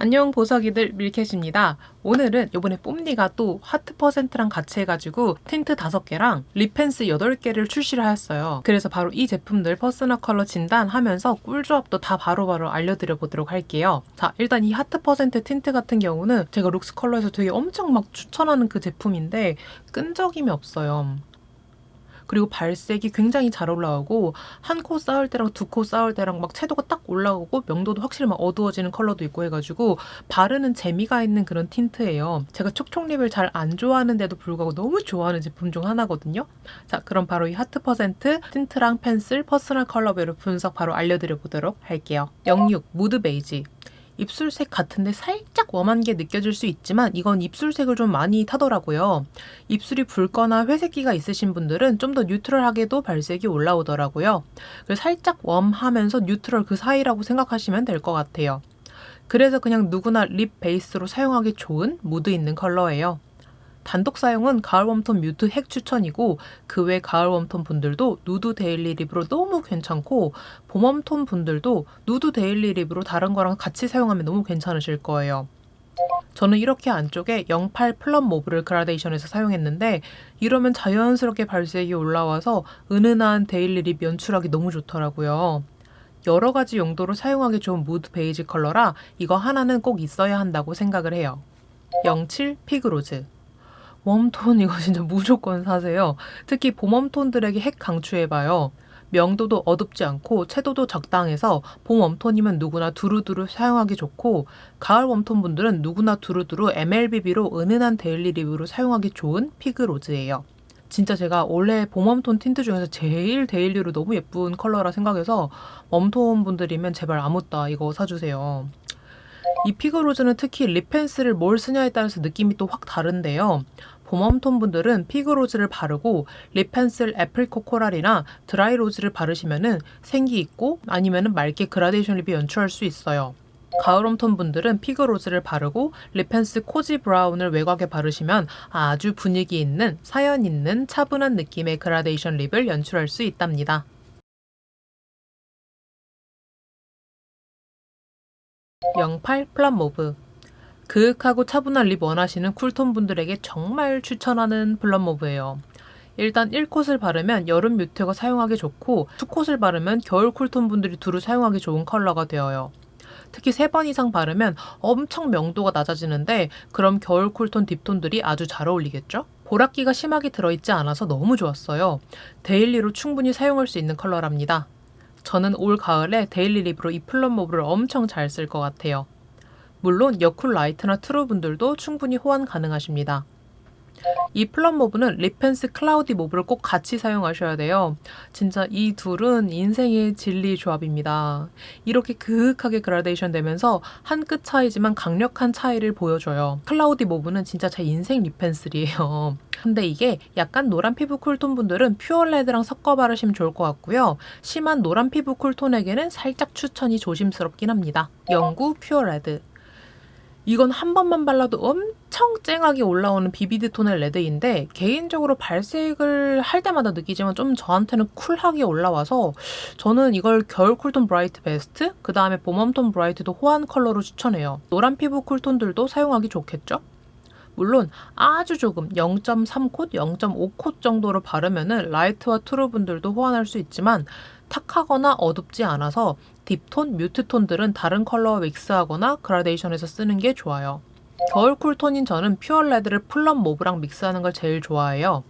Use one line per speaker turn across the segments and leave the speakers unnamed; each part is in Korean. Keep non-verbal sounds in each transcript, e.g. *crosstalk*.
안녕 보석이들 밀켓입니다. 오늘은 요번에 뽐니가 또 하트 퍼센트랑 같이 해가지고 틴트 5개랑 립펜스 8개를 출시를 하였어요. 그래서 바로 이 제품들 퍼스널 컬러 진단하면서 꿀조합도 다 바로 바로 알려드려 보도록 할게요. 자 일단 이 하트 퍼센트 틴트 같은 경우는 제가 룩스 컬러에서 되게 엄청 막 추천하는 그 제품인데 끈적임이 없어요. 그리고 발색이 굉장히 잘 올라오고 한 코 쌓을 때랑 두 코 쌓을 때랑 막 채도가 딱 올라오고 명도도 확실히 막 어두워지는 컬러도 있고 해가지고 바르는 재미가 있는 그런 틴트예요. 제가 촉촉립을 잘 안 좋아하는데도 불구하고 너무 좋아하는 제품 중 하나거든요. 자 그럼 바로 이 하트 퍼센트 틴트랑 펜슬 퍼스널 컬러별로 분석 바로 알려드려 보도록 할게요. 06 무드 베이지 입술색 같은데 살짝 웜한 게 느껴질 수 있지만 이건 입술색을 좀 많이 타더라고요. 입술이 붉거나 회색기가 있으신 분들은 좀 더 뉴트럴하게도 발색이 올라오더라고요. 그래서 살짝 웜하면서 뉴트럴 그 사이라고 생각하시면 될 것 같아요. 그래서 그냥 누구나 립 베이스로 사용하기 좋은 무드 있는 컬러예요. 단독 사용은 가을 웜톤 뮤트 핵 추천이고 그 외 가을 웜톤 분들도 누드 데일리 립으로 너무 괜찮고 봄 웜톤 분들도 누드 데일리 립으로 다른 거랑 같이 사용하면 너무 괜찮으실 거예요. 저는 이렇게 안쪽에 08 플럼 모브를 그라데이션에서 사용했는데 이러면 자연스럽게 발색이 올라와서 은은한 데일리 립 연출하기 너무 좋더라고요. 여러 가지 용도로 사용하기 좋은 무드 베이지 컬러라 이거 하나는 꼭 있어야 한다고 생각을 해요. 07 피그로즈 웜톤 이거 진짜 무조건 사세요. 특히 봄웜톤들에게 핵 강추해봐요. 명도도 어둡지 않고 채도도 적당해서 봄 웜톤이면 누구나 두루두루 사용하기 좋고 가을 웜톤 분들은 누구나 두루두루 MLBB로 은은한 데일리 립으로 사용하기 좋은 피그 로즈예요. 진짜 제가 원래 봄 웜톤 틴트 중에서 제일 데일리로 너무 예쁜 컬러라 생각해서 웜톤 분들이면 제발 아무따 이거 사주세요. 이 피그로즈는 특히 립펜슬을 뭘 쓰냐에 따라서 느낌이 또 확 다른데요. 봄웜톤 분들은 피그로즈를 바르고 립펜슬 애플코 코랄이나 드라이 로즈를 바르시면은 생기 있고 아니면은 맑게 그라데이션 립이 연출할 수 있어요. 가을웜톤 분들은 피그로즈를 바르고 립펜슬 코지 브라운을 외곽에 바르시면 아주 분위기 있는 사연 있는 차분한 느낌의 그라데이션 립을 연출할 수 있답니다. 08 플럼 모브 그윽하고 차분한 립 원하시는 쿨톤 분들에게 정말 추천하는 플럼 모브예요. 일단 1콧을 바르면 여름 뮤트가 사용하기 좋고 2콧을 바르면 겨울 쿨톤 분들이 두루 사용하기 좋은 컬러가 되어요. 특히 3번 이상 바르면 엄청 명도가 낮아지는데 그럼 겨울 쿨톤 딥톤들이 아주 잘 어울리겠죠? 보랏기가 심하게 들어있지 않아서 너무 좋았어요. 데일리로 충분히 사용할 수 있는 컬러랍니다. 저는 올 가을에 데일리 립으로 이 플럼 모브를 엄청 잘 쓸 것 같아요. 물론 여쿨 라이트나 트루 분들도 충분히 호환 가능하십니다. 이 플럼 모브는 립펜스 클라우디 모브를 꼭 같이 사용하셔야 돼요. 진짜 이 둘은 인생의 진리 조합입니다. 이렇게 그윽하게 그라데이션 되면서 한 끗 차이지만 강력한 차이를 보여줘요. 클라우디 모브는 진짜 제 인생 립펜슬이에요. *laughs* 근데 이게 약간 노란 피부 쿨톤 분들은 퓨어 레드랑 섞어 바르시면 좋을 것 같고요. 심한 노란 피부 쿨톤에게는 살짝 추천이 조심스럽긴 합니다. 영구 퓨어 레드. 이건 한 번만 발라도 엄청 쨍하게 올라오는 비비드 톤의 레드인데 개인적으로 발색을 할 때마다 느끼지만 좀 저한테는 쿨하게 올라와서 저는 이걸 겨울 쿨톤 브라이트 베스트 그 다음에 봄웜톤 브라이트도 호환 컬러로 추천해요. 노란 피부 쿨톤들도 사용하기 좋겠죠? 물론 아주 조금 0.3콧, 0.5콧 정도로 바르면은 라이트와 트루 분들도 호환할 수 있지만 탁하거나 어둡지 않아서 딥톤, 뮤트톤들은 다른 컬러와 믹스하거나 그라데이션해서 쓰는 게 좋아요. 겨울 쿨톤인 저는 퓨어 레드를 플럼 모브랑 믹스하는 걸 제일 좋아해요.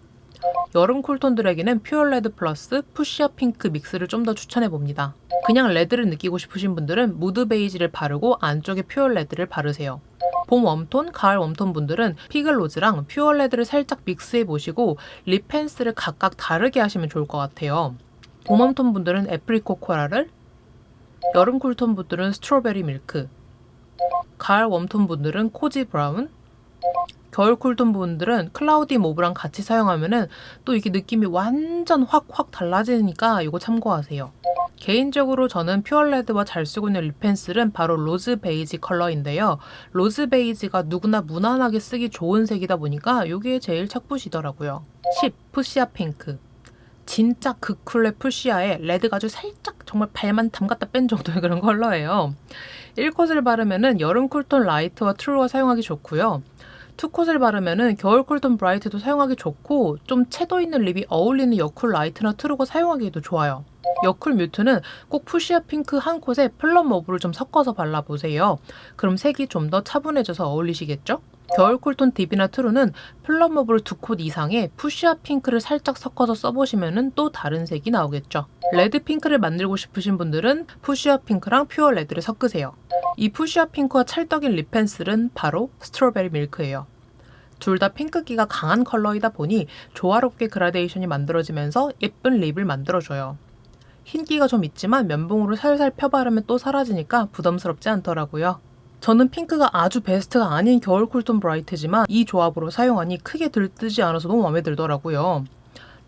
여름 쿨톤들에게는 퓨어 레드 플러스 푸시아 핑크 믹스를 좀 더 추천해 봅니다. 그냥 레드를 느끼고 싶으신 분들은 무드 베이지를 바르고 안쪽에 퓨어 레드를 바르세요. 봄 웜톤, 가을 웜톤 분들은 피글로즈랑 퓨어 레드를 살짝 믹스해 보시고 립 펜슬을 각각 다르게 하시면 좋을 것 같아요. 봄 웜톤 분들은 애프리코 코랄을, 여름 쿨톤 분들은 스트로베리 밀크, 가을 웜톤 분들은 코지 브라운, 겨울 쿨톤 분들은 클라우디 모브랑 같이 사용하면은 또 이게 느낌이 완전 확 확 달라지니까 이거 참고하세요. 개인적으로 저는 퓨어레드와 잘 쓰고 있는 립 펜슬은 바로 로즈 베이지 컬러인데요. 로즈 베이지가 누구나 무난하게 쓰기 좋은 색이다 보니까 이게 제일 착붙이더라고요. 10. 푸시아 핑크 진짜 극쿨의 푸시아에 레드가 아주 살짝 정말 발만 담갔다 뺀 정도의 *laughs* 그런 컬러예요. 1콧을 바르면은 여름 쿨톤 라이트와 트루어 사용하기 좋고요. 투콧을 바르면은 겨울 쿨톤 브라이트도 사용하기 좋고 좀 채도 있는 립이 어울리는 여쿨 라이트나 트루거 사용하기도 좋아요. 여쿨 뮤트는 꼭 푸시아 핑크 한 콧에 플럼 머브를 좀 섞어서 발라보세요. 그럼 색이 좀 더 차분해져서 어울리시겠죠? 겨울 쿨톤 딥이나 트루는 플럼 머브를 두콧 이상에 푸시아 핑크를 살짝 섞어서 써보시면 또 다른 색이 나오겠죠. 레드 핑크를 만들고 싶으신 분들은 푸시아 핑크랑 퓨어 레드를 섞으세요. 이 푸시아 핑크와 찰떡인 립 펜슬은 바로 스트로베리 밀크예요. 둘 다 핑크기가 강한 컬러이다 보니 조화롭게 그라데이션이 만들어지면서 예쁜 립을 만들어줘요. 흰기가 좀 있지만 면봉으로 살살 펴바르면 또 사라지니까 부담스럽지 않더라고요. 저는 핑크가 아주 베스트가 아닌 겨울 쿨톤 브라이트지만 이 조합으로 사용하니 크게 들뜨지 않아서 너무 마음에 들더라고요.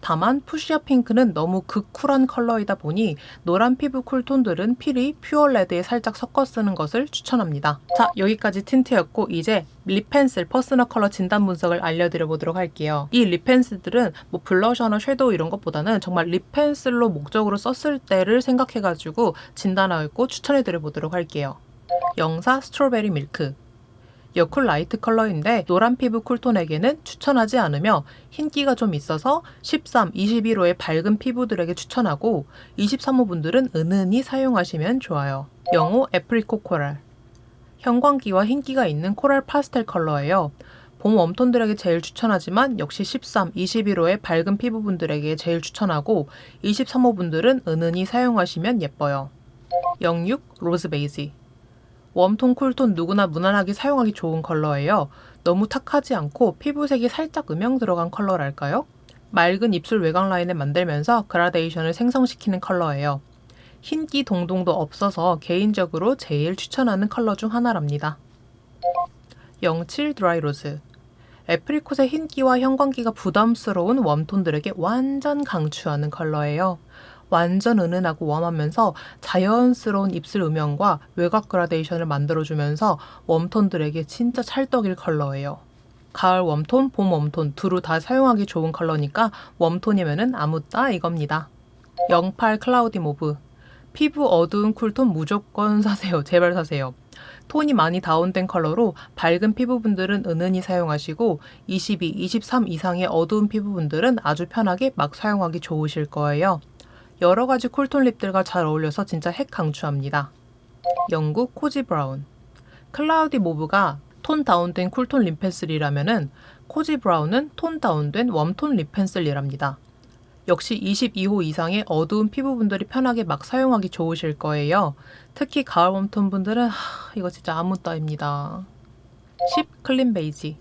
다만 푸시아 핑크는 너무 극쿨한 컬러이다 보니 노란 피부 쿨톤들은 필히 퓨어 레드에 살짝 섞어 쓰는 것을 추천합니다. 자 여기까지 틴트였고 이제 립 펜슬 퍼스널 컬러 진단 분석을 알려드려 보도록 할게요. 이 립 펜슬들은 뭐 블러셔나 섀도우 이런 것보다는 정말 립 펜슬로 목적으로 썼을 때를 생각해가지고 진단하고 추천해드려 보도록 할게요. 영사 스트로베리 밀크 여쿨 라이트 컬러인데 노란 피부 쿨톤에게는 추천하지 않으며 흰기가 좀 있어서 13, 21호의 밝은 피부들에게 추천하고 23호 분들은 은은히 사용하시면 좋아요. 영호 애프리코 코랄 형광기와 흰기가 있는 코랄 파스텔 컬러예요. 봄 웜톤들에게 제일 추천하지만 역시 13, 21호의 밝은 피부분들에게 제일 추천하고 23호 분들은 은은히 사용하시면 예뻐요. 영육 로즈 베이지 웜톤, 쿨톤 누구나 무난하게 사용하기 좋은 컬러예요. 너무 탁하지 않고 피부색이 살짝 음영 들어간 컬러랄까요? 맑은 입술 외곽 라인을 만들면서 그라데이션을 생성시키는 컬러예요. 흰기 동동도 없어서 개인적으로 제일 추천하는 컬러 중 하나랍니다. 07 드라이 로즈 애프리콧의 흰기와 형광기가 부담스러운 웜톤들에게 완전 강추하는 컬러예요. 완전 은은하고 웜하면서 자연스러운 입술 음영과 외곽 그라데이션을 만들어주면서 웜톤들에게 진짜 찰떡일 컬러예요. 가을 웜톤, 봄 웜톤 두루 다 사용하기 좋은 컬러니까 웜톤이면은 아무따 이겁니다. 08 클라우디 모브 피부 어두운 쿨톤 무조건 사세요. 제발 사세요. 톤이 많이 다운된 컬러로 밝은 피부분들은 은은히 사용하시고 22, 23 이상의 어두운 피부분들은 아주 편하게 막 사용하기 좋으실 거예요. 여러 가지 쿨톤 립들과 잘 어울려서 진짜 핵 강추합니다. 영국 코지 브라운 클라우디 모브가 톤 다운된 쿨톤 립 펜슬이라면은 코지 브라운은 톤 다운된 웜톤 립 펜슬이랍니다. 역시 22호 이상의 어두운 피부분들이 편하게 막 사용하기 좋으실 거예요. 특히 가을 웜톤 분들은 하, 이거 진짜 아무 따입니다. 10 클린 베이지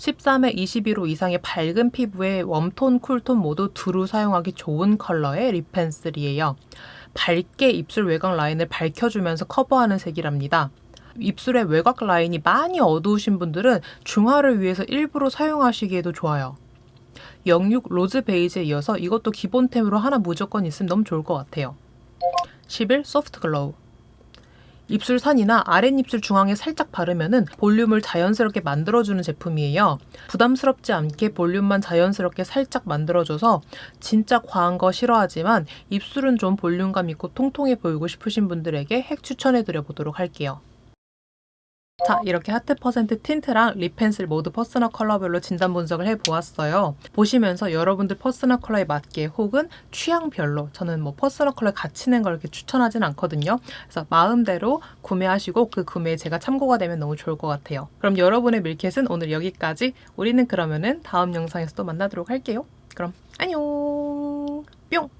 13에 21호 이상의 밝은 피부에 웜톤, 쿨톤 모두 두루 사용하기 좋은 컬러의 립 펜슬이에요. 밝게 입술 외곽 라인을 밝혀주면서 커버하는 색이랍니다. 입술의 외곽 라인이 많이 어두우신 분들은 중화를 위해서 일부러 사용하시기에도 좋아요. 06 로즈 베이지에 이어서 이것도 기본템으로 하나 무조건 있으면 너무 좋을 것 같아요. 11 소프트 글로우 입술 산이나 아랫입술 중앙에 살짝 바르면은 볼륨을 자연스럽게 만들어주는 제품이에요. 부담스럽지 않게 볼륨만 자연스럽게 살짝 만들어줘서 진짜 과한 거 싫어하지만 입술은 좀 볼륨감 있고 통통해 보이고 싶으신 분들에게 핵 추천해드려 보도록 할게요. 자, 이렇게 하트 퍼센트 틴트랑 립 펜슬 모두 퍼스널 컬러별로 진단 분석을 해보았어요. 보시면서 여러분들 퍼스널 컬러에 맞게 혹은 취향별로 저는 뭐 퍼스널 컬러 낸걸 이렇게 추천하진 않거든요. 그래서 마음대로 구매하시고 그 구매에 제가 참고가 되면 너무 좋을 것 같아요. 그럼 여러분의 밀켓은 오늘 여기까지. 우리는 그러면은 다음 영상에서 또 만나도록 할게요. 그럼 안녕! 뿅!